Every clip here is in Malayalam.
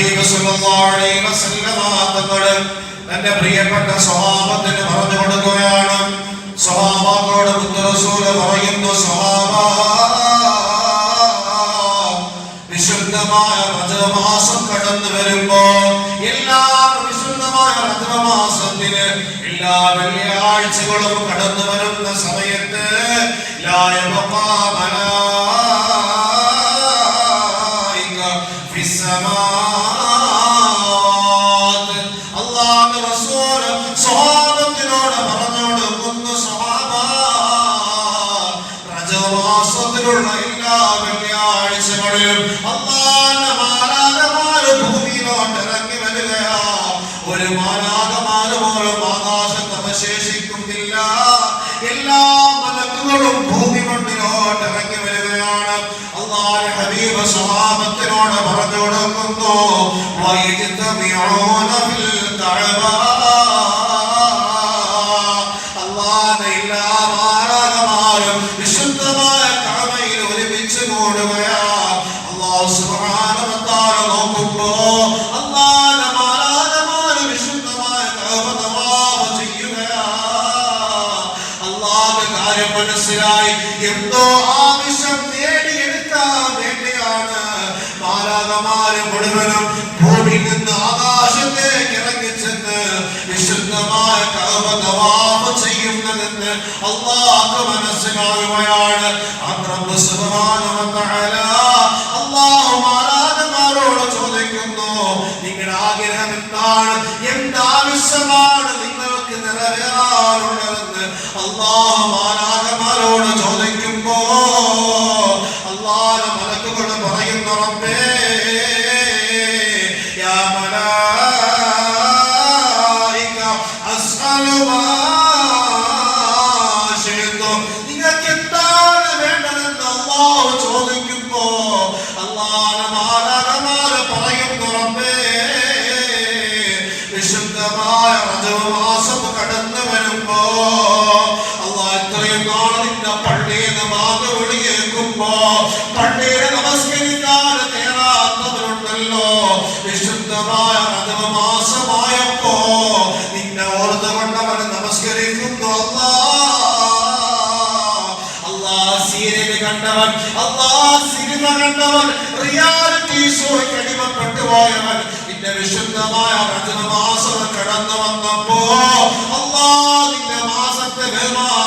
സല്ലല്ലാഹു അലൈഹി വസല്ലമ തങ്ങൾ തന്റെ പ്രിയപ്പെട്ട സ്വഭാവത്തിന് പറഞ്ഞു കൊടുക്കുകയാണ്. സ്വഭാവങ്ങളോട് മുത്തറസൂൽ പറയുന്നു സ്വഭാവ വിശുദ്ധമായ രജമാസം കടന്നു വരുമ്പോ എല്ലാ വിശുദ്ധമായ രജമാസത്തിന് എല്ലാ വെള്ളിയാഴ്ചകളും കടന്നു വരുന്ന സമയത്ത് ലായബഖാ റസൂൽ സ്വഹാബത്തിനോട് പറഞ്ഞു കൊടുക്കുന്നു സ്വഹാബ രജമാസത്തിലുള്ള എല്ലാ വെള്ളിയാഴ്ചകളിലും അള്ളാന്റെ മാലാകമാര് ഭൂമിയിലോട്ട് ഇറങ്ങി വരികയാ. ഒരു മാലാകമാര് പോലും ആകാശത്ത് അവശേഷിക്കുന്നില്ല. എല്ലാ മലക്കുകളും ഭൂമി മണ്ണിലോട്ട് ഇറങ്ങി വരികയാണ്. അള്ളാഹ് ഹബീബ് സ്വഹാബത്തിനോട് പറഞ്ഞു കൊടുക്കുന്നു വൈദ്യുതമിയോന കാര്യം മനസ്സിലായി. എന്തോ ആവശ്യം നേടിയെടുക്കാൻ വേണ്ടിയാണ് മാലാകമാര് മുഴുവനും ഭൂമിയിൽ നിന്ന് ആകാശത്തേക്ക് ഇറങ്ങിച്ചെന്ന് വിശുദ്ധമായ കഅബ തവാഫ് ചെയ്യുന്നതെന്ന് അള്ളാഹ് മനസ്സിലാകുകയാണ് ആഗ്രഹം എന്താണ്? എന്താവശ്യമാണ് നിങ്ങൾക്ക് നിറവേറാറുള്ളതെന്ന് അള്ളാഹു മാലാകമാരോട് ചോദിക്കുമ്പോ അള്ളാഹ മലക്കുകൾ പറയുന്ന റബ്ബേ. നിങ്ങൾക്ക് എന്താണ് വേണ്ടതെന്ന് അള്ളാഹു ചോദിക്കുമ്പോ അള്ളാഹ് മാലാകമാര് പറയുന്നു റബ്ബേ വിശുദ്ധമായ മാസം കയറാത്തവരുണ്ടല്ലോ വിശുദ്ധമായ റജബ് മാസമായപ്പോ നിന്നെ ഓർത്തുകൊണ്ടവൻ നമസ്കരിക്കുന്നു അല്ലാ. അല്ലാ സീരിയൽ കണ്ടവൻ അല്ലാ സിനിമ കണ്ടവൻ റിയാലിറ്റി ഷോയ്ക്ക് അടിമപ്പെട്ടു പോയവൻ നിന്റെ വിശുദ്ധമായ രചന മാസം കടന്നു വന്നപ്പോ അല്ലാ നിന്റെ മാസത്തെ ബഹുമാനിച്ചുകൊണ്ട്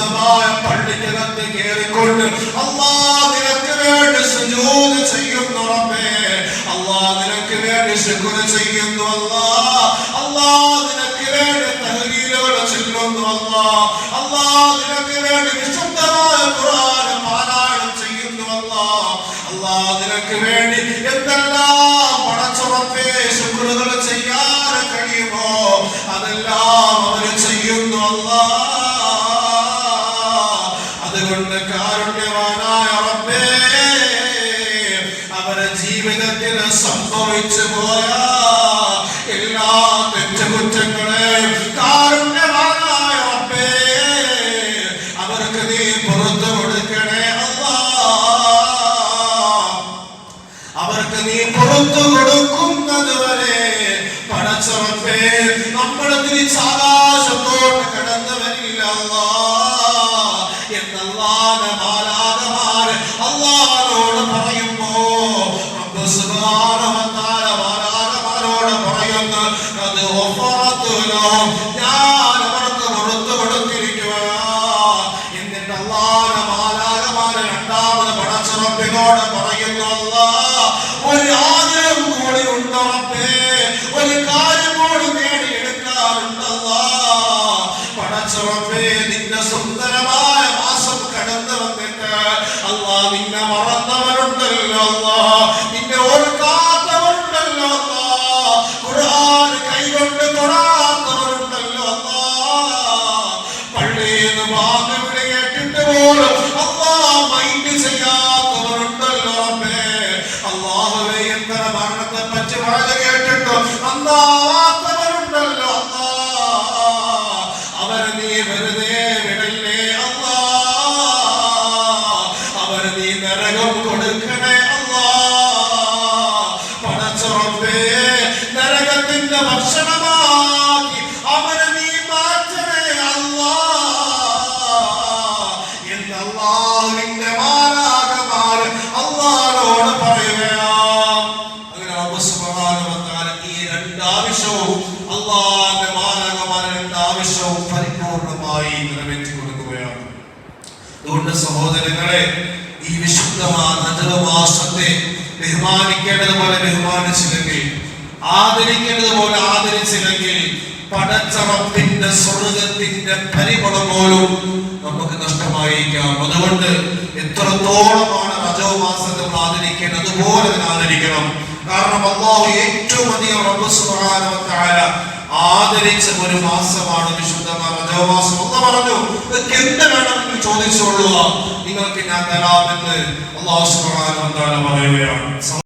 വിശുദ്ധമായ പള്ളിക്കകത്ത് കയറിക്കൊണ്ട് അള്ളാ നിനക്ക് വേണ്ടി സുജൂദ് ചെയ്യുന്നു റബ്ബേ. അള്ളാ നിനക്ക് വേണ്ടി ശുക്ർ ചെയ്യുന്നു അല്ലാ അള്ളാ നിനക്ക് വേണ്ടി തഹ്ലീലുകൾ ചൊല്ലുന്നു അല്ലാ അള്ളാ നിനക്ക് വേണ്ടി വിശുദ്ധമായ ഖുർആൻ പാരായണം ചെയ്യുന്നു അല്ലാ അള്ളാ നിനക്ക് വേണ്ടി എന്തെല്ലാം പടച്ചുറപ്പേ ശുക്രുകൾ ചെയ്യാൻ കഴിയുമോ? അതെല്ലാം സംഭവിച്ചു പോയ എല്ലാ തെറ്റുകുറ്റങ്ങളെയും കാരുണ്യവാനായ റബ്ബേ അവർക്ക് നീ പുറത്തു കൊടുക്കണേ അല്ലാ അവർക്ക് നീ പുറത്തു കൊടുക്കുന്നത് വരെ പടച്ചവപ്പേ നമ്മൾ തിരിച്ചാകാശത്തോട്ട് കടന്നു വരില്ല. എന്നല്ലാതെ മാലാകമാര് അള്ളാഹോട് പറയുമ്പോ ഞാൻ പറയുന്നു ഒരു നിന്റെ സുന്ദരമായ മാസം കടന്നു വന്നിട്ട് അല്ലാ നിന്നെ മറന്നവരുണ്ടല്ലോ അല്ലാ മറ്റു വാഴ കേട്ടിട്ടോ അന്നാവാത്തവരുണ്ടല്ലോ അന്നാ അവരെ നീ വെറുതെ വിടല്ലേ അന്നാ അവരെ നീ നരകം കൊടുക്കണേ അന്നാ പണച്ചുറപ്പേ നരകത്തിന്റെ ഭക്ഷണമാ. സഹോദരങ്ങളെ ഈ വിശുദ്ധമായ മാസത്തെ ബഹുമാനിക്കേണ്ടതുപോലെ ബഹുമാനിച്ചില്ലെങ്കിൽ ആദരിക്കേണ്ടതുപോലെ ആദരിച്ചില്ലെങ്കിൽ പടച്ചറപ്പിന്റെ സ്വർഗത്തിന്റെ പരിമളം പോലും നമുക്ക് നഷ്ടമായിരിക്കാം. അതുകൊണ്ട് എത്രത്തോളമാണ് റജോ മാസത്തെ ആദരിക്കേണ്ടത്? അതുപോലെ തന്നെ ആദരിക്കണം. കാരണം അള്ളാഹു ഏറ്റവും അധികം റബ്ബ് വ തആല ആദരിച്ച ഒരു മാസമാണ് വിശുദ്ധമായ റജോ മാസം. ഒന്ന് പറഞ്ഞു എന്ത് വേണമെന്ന് ചോദിച്ചോളുക? നിങ്ങൾക്ക് ഞാൻ തരാമെന്ന് അള്ളാഹു സുബ്ഹാനഹു തആല പറയുകയാണ്.